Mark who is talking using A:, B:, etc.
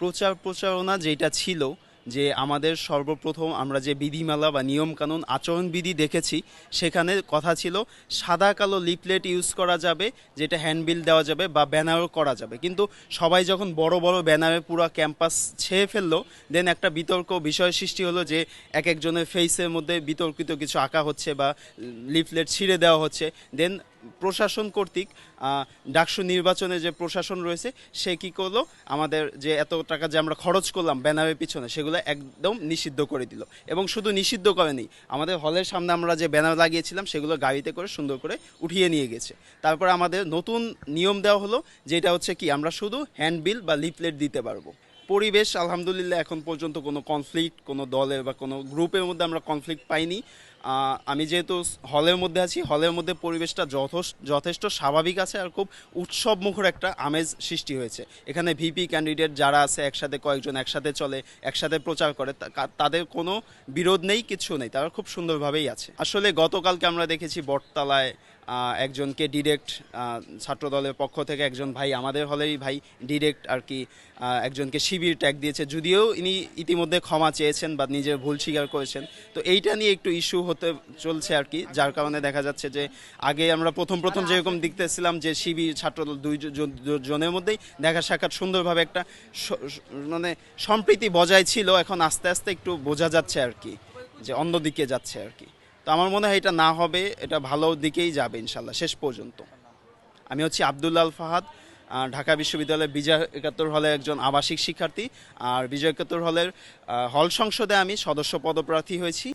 A: প্রচার প্রচারণা যেটা ছিল যে আমাদের সর্বপ্রথম আমরা যে বিধিমালা বা নিয়মকানুন আচরণবিধি দেখেছি, সেখানে কথা ছিল সাদা কালো লিফলেট ইউজ করা যাবে, যেটা হ্যান্ডবিল দেওয়া যাবে বা ব্যানারও করা যাবে। কিন্তু সবাই যখন বড় বড় ব্যানারে পুরো ক্যাম্পাস ছেয়ে ফেলল, দেন একটা বিতর্ক বিষয় সৃষ্টি হলো যে এক একজনের ফেসের মধ্যে বিতর্কিত কিছু আঁকা হচ্ছে বা লিফলেট ছিঁড়ে দেওয়া হচ্ছে। দেন প্রশাসন কর্তৃক ডাকসু নির্বাচনে যে প্রশাসন রয়েছে, সে কি করল? আমাদের যে এত টাকা যে আমরা খরচ করলাম ব্যানারের পিছনে, সেগুলো একদম নিষিদ্ধ করে দিল। এবং শুধু নিষিদ্ধ করেনি, আমাদের হলের সামনে আমরা যে ব্যানার লাগিয়েছিলাম, সেগুলো গাড়িতে করে, সুন্দর করে উঠিয়ে নিয়ে গেছে। তারপর আমাদের নতুন নিয়ম দেওয়া হলো, যেটা হচ্ছে কি, আমরা শুধু হ্যান্ডবিল বা লিফলেট দিতে পারব। পরিবেশ, আলহামদুলিল্লাহ, এখন পর্যন্ত কোনো কনফ্লিক্ট কোনো দলের বা কোনো গ্রুপের মধ্যে আমরা কনফ্লিক্ট পাইনি। আমি যেহেতু হলের মধ্যে আছি, হলের মধ্যে পরিবেশটা যথেষ্ট স্বাভাবিক আছে আর খুব উৎসব মুখর একটা আমেজ সৃষ্টি হয়েছে। এখানে ভিপি ক্যান্ডিডেট যারা আছে, একসাথে কয়েকজন একসাথে চলে, একসাথে প্রচার করে তাদের কোনো বিরোধ নেই, কিছু নেই, তারা খুব সুন্দরভাবেই আছে। আসলে গতকালকে আমরা দেখেছি বটতলায় একজনকে ডিরেক্ট ছাত্রদলের পক্ষ থেকে একজন ভাই, আমাদের হলেরই ভাই ডিরেক্ট আর কি একজনকে শিবির ট্যাগ দিয়েছে, যদিও ইনি ইতিমধ্যে ক্ষমা চেয়েছেন বা নিজের ভুল স্বীকার করেছেন। তো এইটা নিয়ে একটু ইস্যু হতে চলছে আর কি, যার কারণে দেখা যাচ্ছে যে আগে আমরা প্রথম প্রথম যেরকম দেখতেছিলাম যে শিবির ছাত্রদল দুই জনের মধ্যেই দেখা সাক্ষাৎ সুন্দরভাবে একটা মানে সম্প্রীতি বজায় ছিল, এখন আস্তে আস্তে একটু বোঝা যাচ্ছে আর কি, যে অন্যদিকে যাচ্ছে আর কি। তো আমার মনে হয় এটা না হবে, এটা ভালো দিকেই যাবে ইনশাল্লাহ, শেষ পর্যন্ত। আমি হচ্ছি আবদুল্লাল ফাহাদ ঢাকা বিশ্ববিদ্যালয়ের বিজয় একাত্তর হলে একজন আবাসিক শিক্ষার্থী, আর বিজয় একাত্তর হলের হল সংসদে আমি সদস্য পদপ্রার্থী হয়েছি।